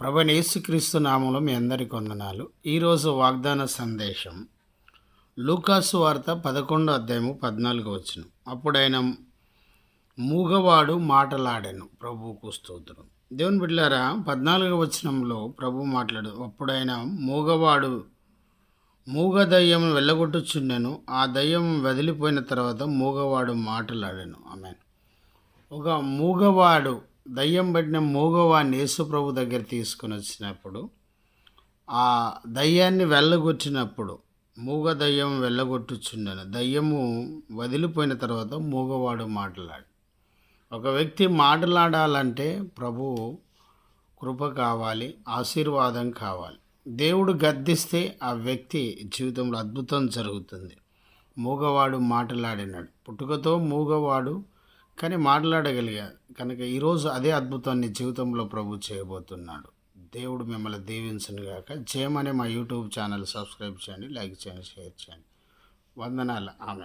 ప్రభు యేసుక్రీస్తు నామంలో మీ అందరికి వందనాలు. ఈరోజు వాగ్దాన సందేశం లూకాసు వార్త పదకొండో అధ్యాయము పద్నాలుగు వచ్చిన అప్పుడైన మూగవాడు మాటలాడాను ప్రభువుకు స్తోత్రం. దేవుని బిడ్డారా పద్నాలుగు వచనంలో ప్రభు మాట్లాడు అప్పుడైన మూగవాడు మూగ దయ్యం వెళ్ళగొట్టుచుండెను ఆ దయ్యం వదిలిపోయిన తర్వాత మూగవాడు మాటలాడాను. ఆమె ఒక మూగవాడు దయ్యం పట్టిన మూగవాడిని యేసుప్రభు దగ్గర తీసుకొని వచ్చినప్పుడు ఆ దయ్యాన్ని వెళ్ళగొట్టినప్పుడు మూగ దయ్యం వెళ్ళగొట్టుచుండను. దయ్యము వదిలిపోయిన తర్వాత మూగవాడు మాట్లాడు. ఒక వ్యక్తి మాట్లాడాలంటే ప్రభు కృప కావాలి ఆశీర్వాదం కావాలి. దేవుడు గద్దిస్తే ఆ వ్యక్తి జీవితంలో అద్భుతం జరుగుతుంది. మూగవాడు మాట్లాడినాడు. పుట్టుకతో మూగవాడు కానీ మాట్లాడగలిగాడు కనుక ఈరోజు అదే అద్భుతాన్ని జీవితంలో ప్రభు చేయబోతున్నాడు. దేవుడు మిమ్మల్ని దీవించను గాక. జయమనే మా యూట్యూబ్ ఛానల్ సబ్స్క్రైబ్ చేయండి లైక్ చేయండి షేర్ చేయండి. వందనాలు. ఆమె